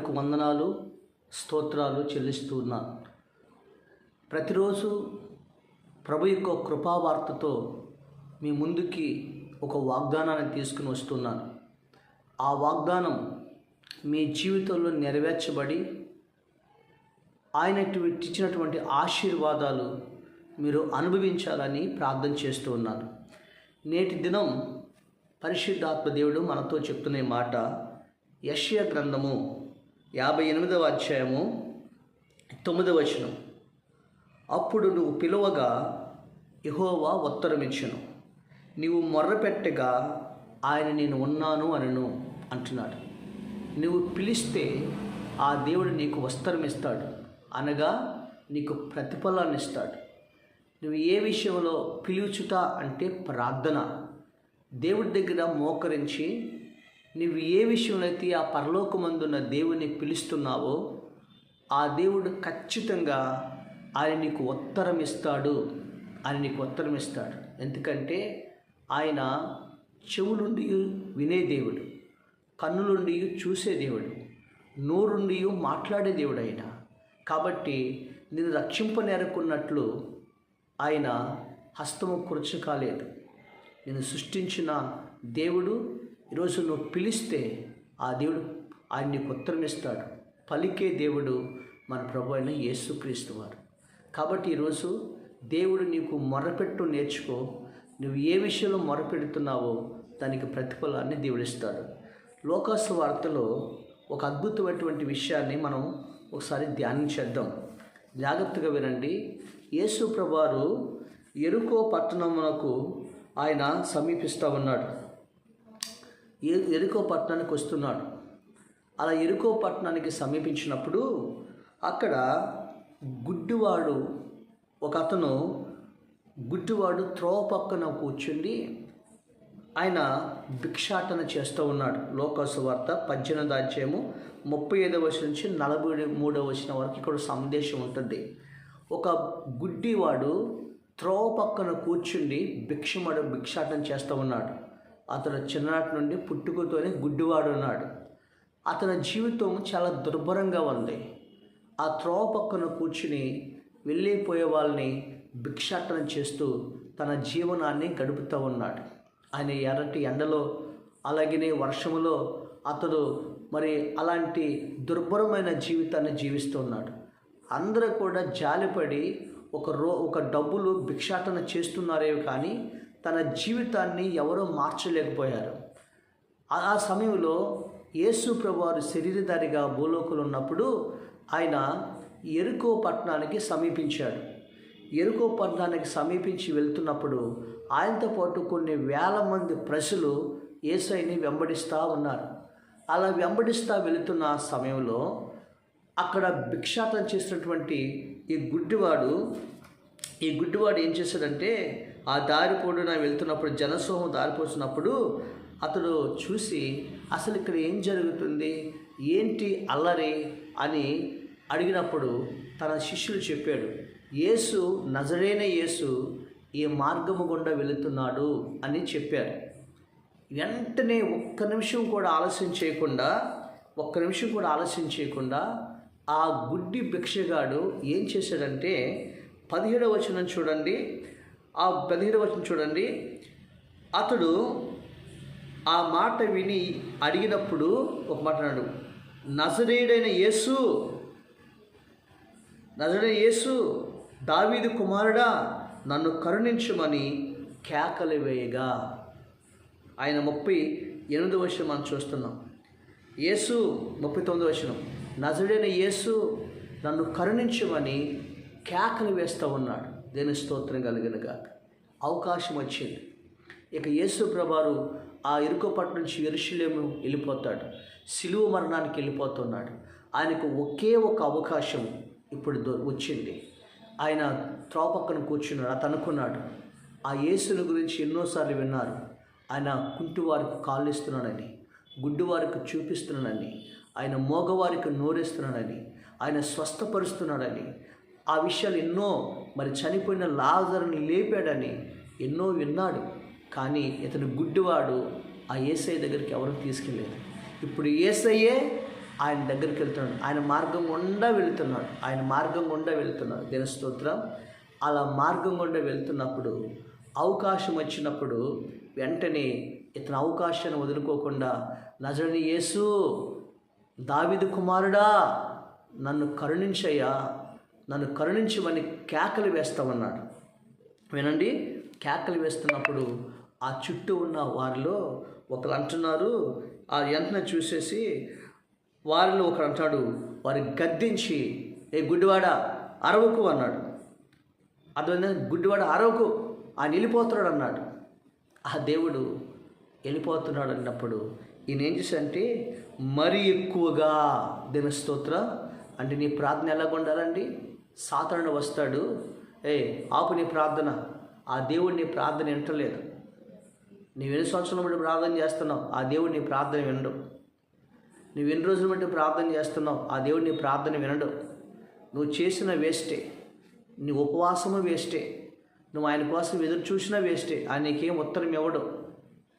వారికి వందనాలు స్తోత్రాలు చెల్లిస్తూ ఉన్నాను ప్రతిరోజు ప్రభు యొక్క కృపావార్తతో మీ ముందుకి ఒక వాగ్దానాన్ని తీసుకుని వస్తున్నాను. ఆ వాగ్దానం మీ జీవితంలో నెరవేర్చబడి ఆయన ఇచ్చినటువంటి ఆశీర్వాదాలు మీరు అనుభవించాలని ప్రార్థన చేస్తూ ఉన్నాను. నేటి దినం పరిశుద్ధాత్మ దేవుడు మనతో చెప్తున్న మాట యష్య గ్రంథము యాభై ఎనిమిదవ అధ్యాయము తొమ్మిదవ వచనం. అప్పుడు నువ్వు పిలువగా యహోవా ఉత్తరమిచ్చును. నీవు మొర్రపెట్టగా ఆయన నేను ఉన్నాను అనను అంటున్నాడు. నువ్వు పిలిస్తే ఆ దేవుడు నీకు వస్త్రమిస్తాడు. అనగా నీకు ప్రతిఫలాన్ని ఇస్తాడు నువ్వు ఏ విషయంలో పిలుచుట అంటే ప్రార్థన. దేవుడి దగ్గర మోకరించి నువ్వు ఏ విషయంలో ఆ పరలోకమందున్న దేవుని పిలుస్తున్నావో ఆ దేవుడు ఖచ్చితంగా ఆయన నీకు ఉత్తరం ఇస్తాడు. ఆయన నీకు ఉత్తరం ఇస్తాడు. ఎందుకంటే ఆయన చెవులుండి వినే దేవుడు కన్నులుండి చూసే దేవుడు నోరుండి మాట్లాడే దేవుడు ఆయన కాబట్టి నేను రక్షింపనేరకున్నట్లు ఆయన హస్తము కురచు కాలేదు నేను సృష్టించిన దేవుడు ఈరోజు నువ్వు పిలిస్తే ఆ దేవుడు ఆయన నీకు ఉత్తరం ఇస్తాడు పలికే దేవుడు మన ప్రభు అయిన యేసుక్రీస్తు వారు. కాబట్టి ఈరోజు దేవుడు నీకు మొరపెట్టు నేర్చుకో. నువ్వు ఏ విషయంలో మొరపెడుతున్నావో దానికి ప్రతిఫలాన్ని దేవుడిస్తాడు. లోకాసు వార్తలో ఒక అద్భుతమైనటువంటి విషయాన్ని మనం ఒకసారి ధ్యానం చేద్దాం. జాగ్రత్తగా వినండి. యేసు ప్రభువారు ఎరుకో పట్టణమునకు ఆయన సమీపిస్తూ ఉన్నాడు. ఎరుకో పట్టణానికి వస్తున్నాడు. అలా ఎరుకో పట్టణానికి సమీపించినప్పుడు అక్కడ గుడ్డివాడు ఒక అతను గుడ్డివాడు త్రోవ పక్కన కూర్చుండి ఆయన భిక్షాటన చేస్తూ ఉన్నాడు. లోకసు వార్త పద్దెనిమిది అధ్యాయము ముప్పై ఐదవ వచ్చిన నుంచి నలభై మూడవ వచ్చిన వరకు ఇక్కడ సందేశం ఉంటుంది. ఒక గుడ్డివాడు త్రోవ పక్కన కూర్చుండి భిక్షమడు భిక్షాటన చేస్తూ ఉన్నాడు. అతను చిన్ననాటి నుండి పుట్టుకతోనే గుడ్డివాడు ఉన్నాడు అతని జీవితం చాలా దుర్భరంగా ఉంది. ఆ త్రోవ పక్కన కూర్చుని వెళ్ళిపోయే వాళ్ళని భిక్షాటన చేస్తూ తన జీవనాన్ని గడుపుతూ ఉన్నాడు. ఆయన ఎర్రటి ఎండలో అలాగనే వర్షములో అతడు మరి అలాంటి దుర్భరమైన జీవితాన్ని జీవిస్తూ ఉన్నాడు. అందరూ కూడా జాలిపడి ఒక రో ఒక డబ్బులు భిక్షాటన చేస్తున్నారే కానీ తన జీవితాన్ని ఎవరూ మార్చలేకపోయారు. ఆ- సమయంలో యేసు ప్రభువారు శరీరధారిగా భూలోకులు ఉన్నప్పుడు ఆయన ఎరుకో పట్టణానికి సమీపించాడు. ఎరుకో పట్టణానికి సమీపించి వెళ్తున్నప్పుడు ఆయనతో పాటు కొన్ని వేల మంది ప్రజలు ఏసైని వెంబడిస్తూ ఉన్నారు. అలా వెంబడిస్తూ వెళుతున్న సమయంలో అక్కడ భిక్షాటం చేసినటువంటి ఈ గుడ్డివాడు ఈ గుడ్డివాడు ఏం చేశాడంటే ఆ దారి పొడున వెళ్తున్నప్పుడు జనసోహం దారిపోసినప్పుడు అతడు చూసి అసలు ఇక్కడ ఏం జరుగుతుంది? ఏంటి అల్లరి? అని అడిగినప్పుడు తన శిష్యులు చెప్పాడు యేసు నజరైన యేసు ఈ మార్గము గుండా వెళుతున్నాడు అని చెప్పారు. వెంటనే ఒక్క నిమిషం కూడా ఆలస్యం చేయకుండా ఒక్క నిమిషం కూడా ఆలస్యం చేయకుండా ఆ గుడ్డి భిక్షగాడు ఏం చేశాడంటే పదిహేడవ వచనం చూడండి ఆ పదిహేడు వచ్చిన చూడండి. అతడు ఆ మాట విని అడిగినప్పుడు ఒక మాట అన్నాడు నజరేడైన యేసు నజరైన యేసు దావీదు కుమారుడా నన్ను కరుణించమని కేకలు వేయగా. ఆయన ముప్పై ఎనిమిది వర్షం మనం చూస్తున్నాం. యేసు ముప్పై తొమ్మిది వర్షం నజడైన యేసు నన్ను కరుణించమని కేకలు వేస్తూ ఉన్నాడు. దేని స్తోత్రం కలిగినగా అవకాశం వచ్చింది. ఇక యేసు ప్రభారు ఆ ఇరుకోపట్టు నుంచి ఎరుషులేము వెళ్ళిపోతాడు. సిలువ మరణానికి వెళ్ళిపోతున్నాడు. ఆయనకు ఒకే ఒక అవకాశం ఇప్పుడు దొ- వచ్చింది. ఆయన త్రో పక్కన కూర్చున్నాడు. అతను అనుకున్నాడు ఆ యేసుని గురించి ఎన్నోసార్లు విన్నారు. ఆయన కుంటివారికి కాళ్ళు ఇస్తున్నాడని గుడ్డివారికి చూపిస్తున్నాడని ఆయన మోగవారికి నోరేస్తున్నాడని ఆయన స్వస్థపరుస్తున్నాడని ఆ విషయాలు ఎన్నో మరి చనిపోయిన లాజర్ని లేపాడని ఎన్నో విన్నాడు. కానీ ఇతను గుడ్డివాడు ఆ ఏసఐ దగ్గరికి ఎవరు తీసుకెళ్ళలేదు. ఇప్పుడు ఏసయ్యే ఆయన దగ్గరికి వెళ్తున్నాడు. ఆయన మార్గం గుండా వెళుతున్నాడు. ఆయన మార్గం గుండా వెళుతున్నాడు. దినస్తోత్రం అలా మార్గం గుండా వెళ్తున్నప్పుడు అవకాశం వచ్చినప్పుడు వెంటనే ఇతని అవకాశాన్ని వదులుకోకుండా నజరని యేసు దావిదు కుమారుడా నన్ను కరుణించయ్యా నన్ను కరుణించమని కేకలు వేస్తామన్నాడు వినండి కేకలు వేస్తున్నప్పుడు ఆ చుట్టూ ఉన్న వారిలో ఒకరు అంటున్నారు ఆ వెంటనే చూసేసి వారిలో ఒకరు అంటాడు వారి గద్దించి ఏ గుడ్డివాడ అరవకు అన్నాడు. అదే గుడ్డివాడ అరవకు ఆయన వెళ్ళిపోతున్నాడు అన్నాడు. ఆ దేవుడు వెళ్ళిపోతున్నాడు అన్నప్పుడు ఈయన ఏం చేశాడంటే మరీ ఎక్కువగా దినస్తోత్ర అంటే నీ ప్రార్థన ఎలాగ ఉండాలండి సాధారణ వస్తాడు ఏ ఆపు నీ ప్రార్థన. ఆ దేవుడు నీ ప్రార్థన వింటలేదు. నీవు ఎన్ని సంవత్సరాల బట్టి ప్రార్థన చేస్తున్నావు? ఆ దేవుడు నీ ప్రార్థన వినడు. నువ్వు ఎన్ని రోజుల బట్టి ప్రార్థన చేస్తున్నావు? ఆ దేవుడు నీ ప్రార్థన వినడు. నువ్వు చేసిన వేస్టే. నీ ఉపవాసము వేస్టే. నువ్వు ఆయన కోసం ఎదురు చూసినా వేస్టే. ఆయనకేం నీకేం ఉత్తరం ఇవ్వడు.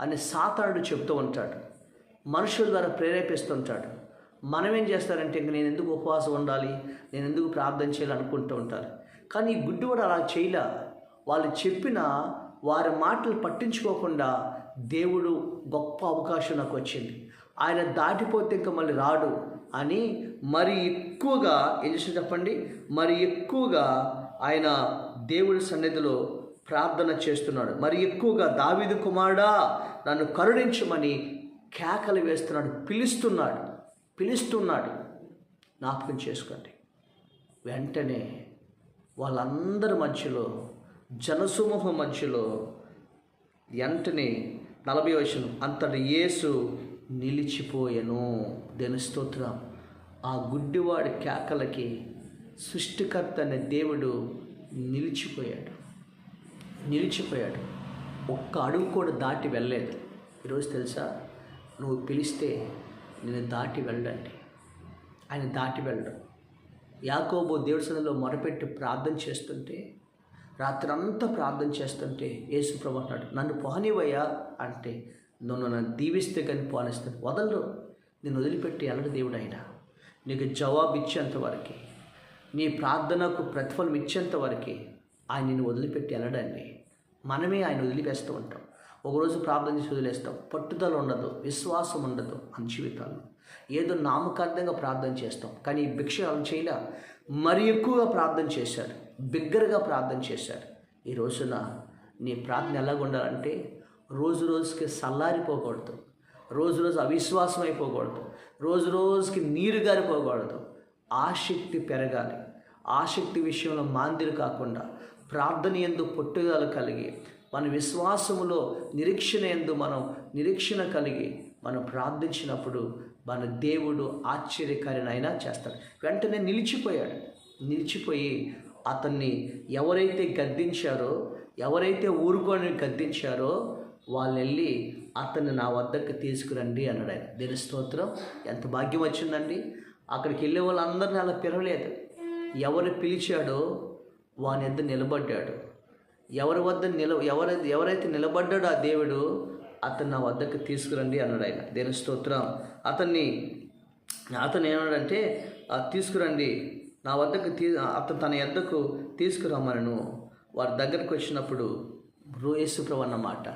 అని సాతానుడు చెప్తూ ఉంటాడు. మనుషుల ద్వారా ప్రేరేపిస్తుంటాడు మనం ఏం చేస్తారంటే ఇంక నేను ఎందుకు ఉపవాసం ఉండాలి? నేను ఎందుకు ప్రార్థన చేయాలి అనుకుంటూ ఉంటారు. కానీ ఈ గుడ్డివాడు అలా చేయలే. వాళ్ళు చెప్పిన వారి మాటలు పట్టించుకోకుండా దేవుడు గొప్ప అవకాశం నాకు వచ్చింది. ఆయన దాటిపోతే ఇంకా మళ్ళీ రాడు అని మరి ఎక్కువగా ఏం చేసిన చెప్పండి? మరి ఎక్కువగా ఆయన దేవుడి సన్నిధిలో ప్రార్థన చేస్తున్నాడు. మరి ఎక్కువగా దావిదు కుమారుడా నన్ను కరుణించమని కేకలు వేస్తున్నాడు పిలుస్తున్నాడు. పిలుస్తున్నాడు. జ్ఞాపకం చేసుకోండి. వెంటనే వాళ్ళందరి మధ్యలో జనసమూహం మధ్యలో వెంటనే నలభై వచనం అంతటి యేసు నిలిచిపోయెను. దేని స్తోత్రం? ఆ గుడ్డివాడి కేకలకి సృష్టికర్త అనే దేవుడు నిలిచిపోయాడు. నిలిచిపోయాడు. ఒక్క అడుగు కూడా దాటి వెళ్ళలేదు. ఈరోజు తెలుసా? నువ్వు పిలిస్తే నేను దాటి వెళ్ళండి. ఆయన దాటి వెళ్ళడం. యాకోబు దేవుడి సన్నిధిలో మొరపెట్టి ప్రార్థన చేస్తుంటే రాత్రంతా ప్రార్థన చేస్తుంటే యేసుప్రభు అంటాడు నన్ను పోనివయ్యా అంటే నన్ను నన్ను దీవిస్తే కానీ పోనిస్తాను. వదలరు. నేను వదిలిపెట్టి వెళ్ళడు దేవుడు ఆయన నీకు జవాబు ఇచ్చేంతవరకు నీ ప్రార్థనకు ప్రతిఫలం ఇచ్చేంతవరకు ఆయన నిన్ను వదిలిపెట్టి వెళ్ళడండి మనమే ఆయన వదిలిపేస్తూ ఉంటాం. ఒకరోజు ప్రార్థన చేసి వదిలేస్తాం. పట్టుదల ఉండదు విశ్వాసం ఉండదు మన జీవితాల్లో. ఏదో నామకార్థంగా ప్రార్థన చేస్తాం. కానీ ఈ భిక్ష అలా చేయలే. మరి ఎక్కువగా ప్రార్థన చేశారు. బిగ్గరగా ప్రార్థన చేశారు. ఈ రోజున నీ ప్రార్థన ఎలాగ ఉండాలంటే రోజు రోజుకి సల్లారిపోకూడదు. రోజు రోజు అవిశ్వాసం అయిపోకూడదు. రోజు రోజుకి నీరు గారిపోకూడదు. ఆసక్తి పెరగాలి. ఆసక్తి విషయంలో మాందిరి కాకుండా ప్రార్థన ఎందు పట్టుదల కలిగి మన విశ్వాసములో నిరీక్షణ ఎందు మనం నిరీక్షణ కలిగి మనం ప్రార్థించినప్పుడు మన దేవుడు ఆశ్చర్యకారినైనా చేస్తాడు. వెంటనే నిలిచిపోయాడు. నిలిచిపోయి అతన్ని ఎవరైతే గద్దించారో ఎవరైతే ఊరుకొని గద్దించారో వాళ్ళు వెళ్ళి అతన్ని నా వద్దకు తీసుకురండి అన్నాడు ఆయన. దేని స్తోత్రం. ఎంత భాగ్యం వచ్చిందండి. అక్కడికి వెళ్ళే వాళ్ళందరినీ అలా పిలవలేదు. ఎవరు పిలిచాడో వాని ఎద్ద నిలబడ్డాడు. ఎవరి వద్ద నిల ఎవరైతే ఎవరైతే నిలబడ్డాడో ఆ దేవుడు అతను నా వద్దకు తీసుకురండి అన్నాడు ఆయన. దేని స్తోత్రం. అతన్ని అతను ఏమన్నాడంటే తీసుకురండి. నా వద్దకు తీ అతను తన ఎద్దకు తీసుకురమ్మను వారి దగ్గరకు వచ్చినప్పుడు రో యేసుప్రభు అన్నమాట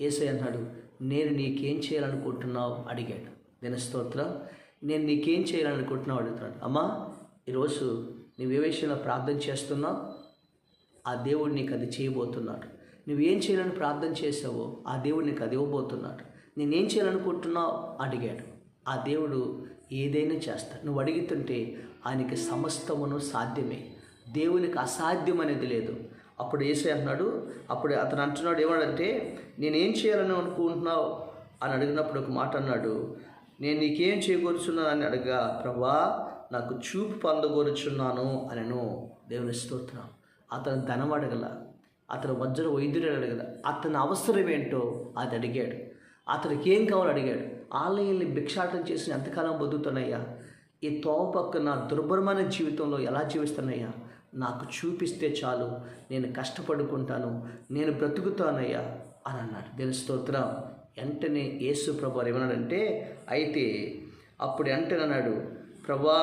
ఏసై అన్నాడు నేను నీకేం చేయాలనుకుంటున్నావు? అడిగాడు. దేని స్తోత్రం. నేను నీకేం చేయాలనుకుంటున్నావు? అడుగుతున్నాడు. అమ్మా ఈరోజు నువ్వు ఏ విషయంలో ప్రార్థన చేస్తున్నావు? ఆ దేవుడు నీకు అది చేయబోతున్నాడు. నువ్వేం చేయాలని ప్రార్థన చేసావో ఆ దేవుడు నీకు అది ఇవ్వబోతున్నాడు. నేనేం చేయాలనుకుంటున్నావు అడిగాడు. ఆ దేవుడు ఏదైనా చేస్తాడు. నువ్వు అడుగుతుంటే ఆయనకి సమస్తమును సాధ్యమే. దేవునికి అసాధ్యం అనేది లేదు. అప్పుడు ఏసై అన్నాడు అప్పుడు అతను అంటున్నాడు ఏమన్నాడంటే నేనేం చేయాలని అనుకుంటున్నావు? అని అడిగినప్పుడు ఒక మాట అన్నాడు నేను నీకేం చేయకూర్చున్నాను అని అడగా ప్రభా నాకు చూపు పొందగోరుచున్నాను అనను. దేవుని స్తోత్రం. అతను ధనం అడగల అతను వజ్ర వైద్యుడు అడగల అతని అవసరం ఏంటో అది అడిగాడు. అతనికి ఏం కావాలో అడిగాడు. ఆలయాన్ని భిక్షాటం చేసిన ఎంతకాలం బతుకుతున్నాయ్యా ఈ తోవ పక్కన దుర్భరమైన జీవితంలో ఎలా జీవిస్తున్నాయ్యా నాకు చూపిస్తే చాలు నేను కష్టపడుకుంటాను నేను బ్రతుకుతానయ్యా అని అన్నాడు. దేని స్తోత్రం. వెంటనే యేసు ప్రభు ఏమన్నాడంటే అయితే అప్పుడు వెంటనే అన్నాడు ప్రభా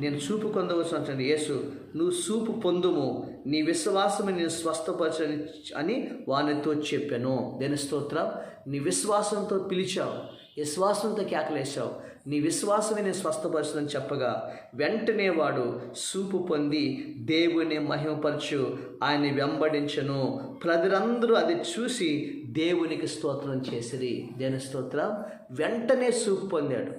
నేను చూపు పొందవలసిన యేసు నువ్వు చూపు పొందుము. నీ విశ్వాసమే నేను స్వస్థపరచని అని వానితో చెప్పాను. దేని స్తోత్రం? నీ విశ్వాసంతో పిలిచావు. విశ్వాసంతో కేకలేశావు. నీ విశ్వాసమే నేను స్వస్థపరచదని చెప్పగా వెంటనే వాడు సూపు పొంది దేవుని మహిమపరచు ఆయన వెంబడించను. ప్రజలందరూ అది చూసి దేవునికి స్తోత్రం చేసిరి. దేని స్తోత్రం? వెంటనే సూపు పొందాడు.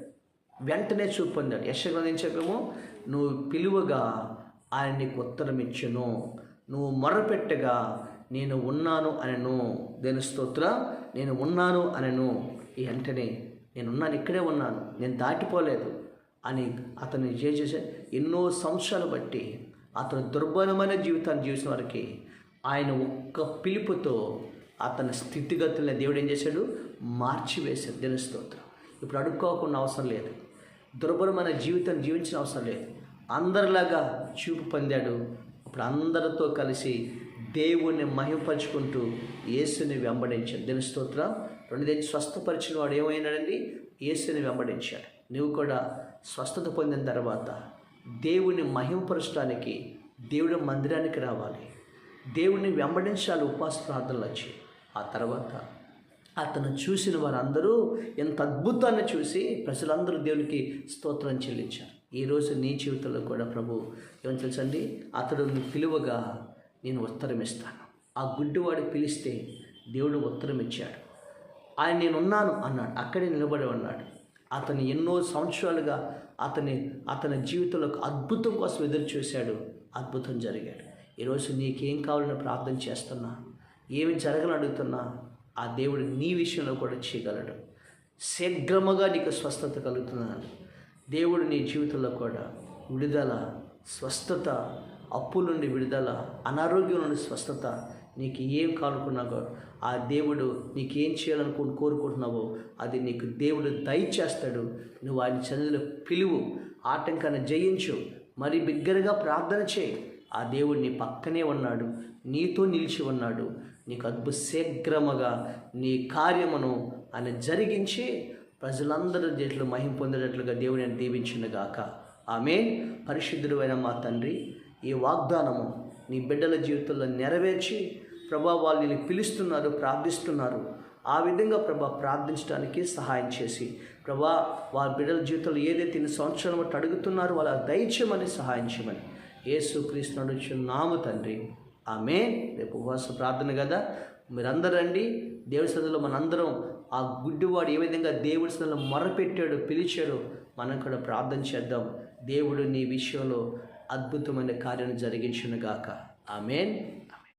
వెంటనే చూపు పొందాడు. యశగ్రంథం ఏం చెప్పాము? నువ్వు పిలువగా ఆయన నీకు ఉత్తరం ఇచ్చును. నువ్వు మొరపెట్టగా నేను ఉన్నాను అనను. దేని స్తోత్ర? నేను ఉన్నాను అనను. ఈ వెంటనే నేను ఉన్నాను ఇక్కడే ఉన్నాను నేను దాటిపోలేదు అని అతను చేసే ఎన్నో సంవత్సరాలు బట్టి అతను దుర్బలమైన జీవితాన్ని జీవించిన వారికి ఆయన ఒక్క పిలుపుతో అతని స్థితిగతులను దేవుడు ఏం చేశాడు? మార్చివేశాడు. దేని స్తోత్రం? ఇప్పుడు అడుక్కోకుండా అవసరం లేదు. దుర్బలమైన జీవితం జీవించిన అవసరం లేదు. అందరిలాగా చూపు పొందాడు. అప్పుడు అందరితో కలిసి దేవుణ్ణి మహిమపరుచుకుంటూ యేసుని వెంబడించాడు. దీని స్తోత్రం. రెండు తెచ్చి స్వస్థపరిచిన వాడు ఏమైనాడండి? యేసుని వెంబడించాడు. నువ్వు కూడా స్వస్థత పొందిన తర్వాత దేవుని మహిమపరచడానికి దేవుడి మందిరానికి రావాలి. దేవుణ్ణి వెంబడించాలి ఉపాస ప్రార్థనలు వచ్చి. ఆ తర్వాత అతను చూసిన వారందరూ ఎంత అద్భుతాన్ని చూసి ప్రజలందరూ దేవునికి స్తోత్రం చెల్లించారు. ఈరోజు నీ జీవితంలో కూడా ప్రభు ఏమని తెలుసండి? అతడు పిలువగా నేను ఉత్తరం ఇస్తాను. ఆ గుడ్డివాడు పిలిస్తే దేవుడు ఉత్తరం ఇచ్చాడు. ఆయన నేనున్నాను అన్నాడు. అక్కడే నిలబడి ఉన్నాడు. అతను ఎన్నో సంవత్సరాలుగా అతని అతని జీవితంలో అద్భుతం కోసం ఎదురు చూశాడు. అద్భుతం జరిగాడు. ఈరోజు నీకేం కావాలని ప్రార్థన చేస్తున్నా? ఏమి జరగని అడుగుతున్నా? ఆ దేవుడు నీ విషయంలో కూడా చేయగలడు. శీఘ్రముగా నీకు స్వస్థత కలుగుతున్నాను దేవుడు నీ జీవితంలో కూడా విడుదల స్వస్థత అప్పుల నుండి విడుదల అనారోగ్యం నుండి స్వస్థత నీకు ఏం కానుకున్నావో ఆ దేవుడు నీకేం చేయాలనుకో కోరుకుంటున్నావో అది నీకు దేవుడు దయచేస్తాడు. నువ్వు ఆయన చంద్రులు పిలువు ఆటంకాన్ని జయించు మరి బిగ్గరగా ప్రార్థన చేయి. ఆ దేవుడు నీ పక్కనే ఉన్నాడు నీతో నిలిచి ఉన్నాడు. నీకు అద్భుత శీఘ్రముగా నీ కార్యమును ఆయన జరిగించి ప్రజలందరూ దీంట్లో మహిం పొందేటట్లుగా దేవుని దీవించిన గాక. ఆమె పరిశుద్ధుడు అయిన మా తండ్రి ఈ వాగ్దానము నీ బిడ్డల జీవితంలో నెరవేర్చి ప్రభా వాళ్ళు పిలుస్తున్నారు ప్రార్థిస్తున్నారు. ఆ విధంగా ప్రభా ప్రార్థించడానికి సహాయం చేసి ప్రభా వారి బిడ్డల జీవితంలో ఏదైతే ఇన్ని సంవత్సరాలు బట్టి అడుగుతున్నారో వాళ్ళ దయచేయమని సహాయం చేయమని. యేసు క్రీస్తు నామ తండ్రి. ఆమె రేపు ఉపవాస ప్రార్థన కదా. మీరందరండి దేవుడి సన్నిధిలో మనందరం ఆ గుడ్డివాడు ఏ విధంగా దేవుడి స్థలంలో మొరపెట్టాడు పిలిచాడు మనం కూడా ప్రార్థన చేద్దాం. దేవుడు నీ విషయంలో అద్భుతమైన కార్యం జరిగించునుగాక. ఆమెన్.